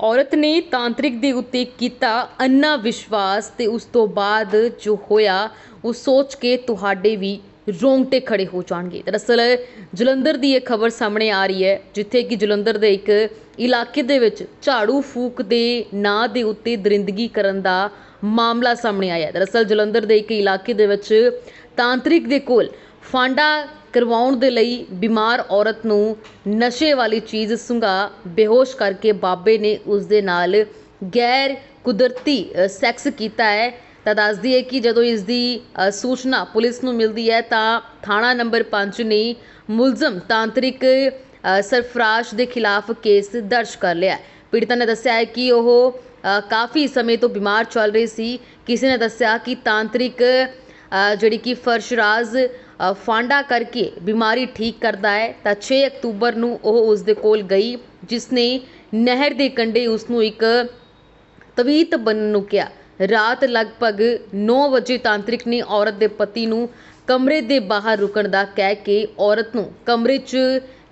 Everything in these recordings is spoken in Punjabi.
ਔਰਤ ਨੇ ਤਾਂਤਰਿਕ ਦੇ ਉੱਤੇ ਕੀਤਾ ਅੰਨਾ ਵਿਸ਼ਵਾਸ ਤੇ ਉਸ ਤੋਂ ਬਾਅਦ ਜੋ ਹੋਇਆ, ਉਹ ਸੋਚ ਕੇ ਤੁਹਾਡੇ ਵੀ ਰੋਂਗਟੇ ਖੜੇ ਹੋ ਜਾਣਗੇ। ਦਰਅਸਲ ਜਲੰਧਰ ਦੀ ਇਹ ਖਬਰ ਸਾਹਮਣੇ ਆ ਰਹੀ ਹੈ, ਜਿੱਥੇ ਕਿ ਜਲੰਧਰ ਦੇ ਇੱਕ ਇਲਾਕੇ ਦੇ ਵਿੱਚ ਝਾੜੂ ਫੂਕ ਦੇ ਨਾਂ ਦੇ ਉੱਤੇ ਦਰਿੰਦਗੀ ਕਰਨ ਦਾ ਮਾਮਲਾ ਸਾਹਮਣੇ ਆਇਆ ਦਰਅਸਲ ਜਲੰਧਰ ਦੇ ਇੱਕ ਇਲਾਕੇ ਦੇ ਵਿੱਚ ਤਾਂਤਰਿਕ ਦੇ ਕੋਲ ਫਾਂਡਾ ਕਰਵਾਉਣ ਦੇ ਲਈ ਬਿਮਾਰ ਔਰਤ ਨੂੰ ਨਸ਼ੇ ਵਾਲੀ ਚੀਜ਼ ਸੁੰਘਾ ਬੇਹੋਸ਼ ਕਰਕੇ ਬਾਬੇ ਨੇ ਉਸ ਦੇ ਨਾਲ ਗੈਰ ਕੁਦਰਤੀ ਸੈਕਸ ਕੀਤਾ ਹੈ ਤਾਂ ਦੱਸਦੀ ਹੈ ਕਿ ਜਦੋਂ ਇਸ ਦੀ ਸੂਚਨਾ ਪੁਲਿਸ ਨੂੰ ਮਿਲਦੀ ਹੈ ਤਾਂ ਥਾਣਾ ਨੰਬਰ 5 ਨੇ ਮੁਲਜ਼ਮ ਤਾਂਤਰਿਕ ਸਰਫਰਾਸ਼ ਦੇ ਖਿਲਾਫ ਕੇਸ ਦਰਜ ਕਰ ਲਿਆ ਹੈ। ਪੀੜਤਾ ਨੇ ਦੱਸਿਆ ਹੈ ਕਿ ਉਹ ਕਾਫੀ ਸਮੇਂ ਤੋਂ ਬਿਮਾਰ ਚੱਲ ਰਹੀ ਸੀ ਕਿਸੇ ਨੇ ਦੱਸਿਆ ਕਿ ਤਾਂਤਰਿਕ ਜਿਹੜੀ ਕਿ ਫਰਸ਼ਰਾਜ਼ ਫਾਂਡਾ ਕਰਕੇ ਬਿਮਾਰੀ ਠੀਕ ਕਰਦਾ ਹੈ ਤਾਂ 6 ਅਕਤੂਬਰ ਨੂੰ ਉਹ ਉਸ ਦੇ ਕੋਲ ਗਈ ਜਿਸ ਨੇ ਨਹਿਰ ਦੇ ਕੰਢੇ ਉਸ ਨੂੰ ਇੱਕ ਤਵੀਤ ਬੰਨ੍ਹਣ ਨੂੰ ਕਿਹਾ। ਰਾਤ ਲਗਭਗ 9 ਵਜੇ ਤਾਂਤਰਿਕ ਨੇ ਔਰਤ ਦੇ ਪਤੀ ਨੂੰ ਕਮਰੇ ਦੇ ਬਾਹਰ ਰੁਕਣ ਦਾ ਕਹਿ ਕੇ ਔਰਤ ਨੂੰ ਕਮਰੇ 'ਚ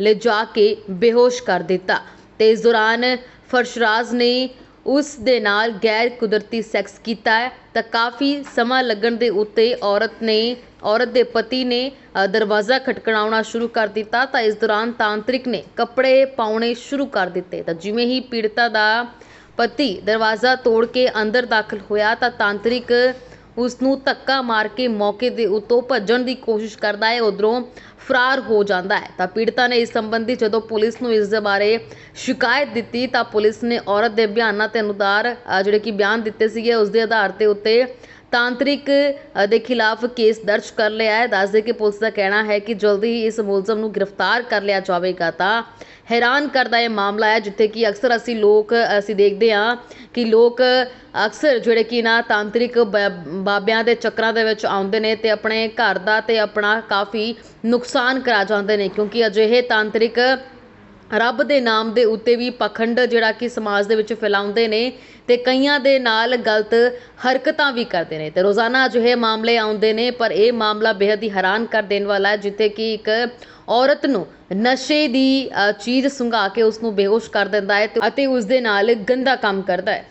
ਲਿਜਾ ਕੇ ਬੇਹੋਸ਼ ਕਰ ਦਿੱਤਾ। ਤੇ ਇਸ ਦੌਰਾਨ ਫਰਸ਼ਰਾਜ਼ ਨੇ ਉਸ ਦੇ ਨਾਲ ਗੈਰ ਕੁਦਰਤੀ ਸੈਕਸ ਕੀਤਾ ਹੈ। ਤਾਂ ਕਾਫੀ ਸਮਾਂ ਲੱਗਣ ਦੇ ਉੱਤੇ ਔਰਤ ਨੇ, ਔਰਤ ਦੇ ਪਤੀ ਨੇ ਦਰਵਾਜ਼ਾ ਖਟਖੜਾਉਣਾ ਸ਼ੁਰੂ ਕਰ ਦਿੱਤਾ। ਤਾਂ ਇਸ ਦੌਰਾਨ ਤਾਂਤਰਿਕ ਨੇ ਕੱਪੜੇ ਪਾਉਣੇ ਸ਼ੁਰੂ ਕਰ ਦਿੱਤੇ। ਤਾਂ ਜਿਵੇਂ ਹੀ ਪੀੜਤਾ ਦਾ ਪਤੀ ਦਰਵਾਜ਼ਾ ਤੋੜ ਕੇ ਅੰਦਰ ਦਾਖਲ ਹੋਇਆ, ਤਾਂ ਤਾਂਤਰਿਕ ਉਸ ਨੂੰ ਧੱਕਾ ਮਾਰ ਕੇ ਮੌਕੇ ਦੇ ਉੱਤੋਂ ਭੱਜਣ ਦੀ ਕੋਸ਼ਿਸ਼ ਕਰਦਾ ਹੈ, ਉਧਰੋਂ ਫਰਾਰ ਹੋ ਜਾਂਦਾ ਹੈ। ਤਾਂ ਪੀੜਤਾ ਨੇ ਇਸ ਸੰਬੰਧੀ ਜਦੋਂ ਪੁਲਿਸ ਨੂੰ ਇਸ ਦੇ ਬਾਰੇ ਸ਼ਿਕਾਇਤ ਦਿੱਤੀ, ਤਾਂ ਪੁਲਿਸ ਨੇ ਔਰਤ ਦੇ ਬਿਆਨਾਂ ਤੇ ਅਨੁਸਾਰ ਜਿਹੜੇ ਕਿ ਬਿਆਨ ਦਿੱਤੇ ਸੀਗੇ, ਉਸ ਦੇ ਆਧਾਰ ਤੇ ਉੱਤੇ ਤਾਂਤਰਿਕ ਦੇ ਖਿਲਾਫ ਕੇਸ ਦਰਜ ਕਰ ਲਿਆ ਹੈ। ਦੱਸਦੇ ਕਿ ਪੁਲਿਸ ਦਾ ਕਹਿਣਾ ਹੈ ਕਿ ਜਲਦੀ ਹੀ ਇਸ ਮੁਲਜ਼ਮ ਨੂੰ ਗ੍ਰਿਫਤਾਰ ਕਰ ਲਿਆ ਜਾਵੇਗਾ। ਤਾਂ ਹੈਰਾਨ ਕਰਦਾ ਇਹ ਮਾਮਲਾ ਹੈ, ਜਿੱਥੇ ਕਿ ਅਕਸਰ ਅਸੀਂ ਲੋਕ, ਅਸੀਂ ਦੇਖਦੇ ਹਾਂ ਕਿ ਲੋਕ ਅਕਸਰ ਜਿਹੜੇ ਕਿ ਨਾ ਤਾਂਤਰਿਕ ਬ- ਬਾਬਿਆਂ ਦੇ ਚੱਕਰਾਂ ਦੇ ਵਿੱਚ ਆਉਂਦੇ ਨੇ ਤੇ ਆਪਣੇ ਘਰ ਦਾ ਤੇ ਆਪਣਾ ਕਾਫੀ ਨੁਕਸਾਨ ਕਰਾ ਜਾਂਦੇ ਨੇ, ਕਿਉਂਕਿ ਅਜਿਹੇ ਤਾਂਤਰਿਕ ਰੱਬ ਦੇ ਨਾਮ ਦੇ ਉੱਤੇ ਵੀ ਪਖੰਡ ਜਿਹੜਾ ਕਿ ਸਮਾਜ ਦੇ ਵਿੱਚ ਫੈਲਾਉਂਦੇ ਨੇ ਤੇ ਕਈਆਂ ਦੇ ਨਾਲ ਗਲਤ ਹਰਕਤਾਂ ਵੀ ਕਰਦੇ ਨੇ। ਤੇ ਰੋਜ਼ਾਨਾ ਅਜਿਹੇ ਮਾਮਲੇ ਆਉਂਦੇ ਨੇ, ਪਰ ਇਹ ਮਾਮਲਾ ਬੇहद ਹੀ ਹੈਰਾਨ ਕਰ ਦੇਣ ਵਾਲਾ ਹੈ, ਜਿੱਥੇ ਕਿ ਇੱਕ ਔਰਤ ਨੂੰ ਨਸ਼ੇ ਦੀ ਚੀਜ਼ ਸੁੰਘਾ ਕੇ ਉਸ ਨੂੰ ਬੇਹੋਸ਼ ਕਰ ਦਿੰਦਾ ਹੈ ਅਤੇ ਉਸ ਦੇ ਨਾਲ ਗੰਦਾ ਕੰਮ ਕਰਦਾ ਹੈ।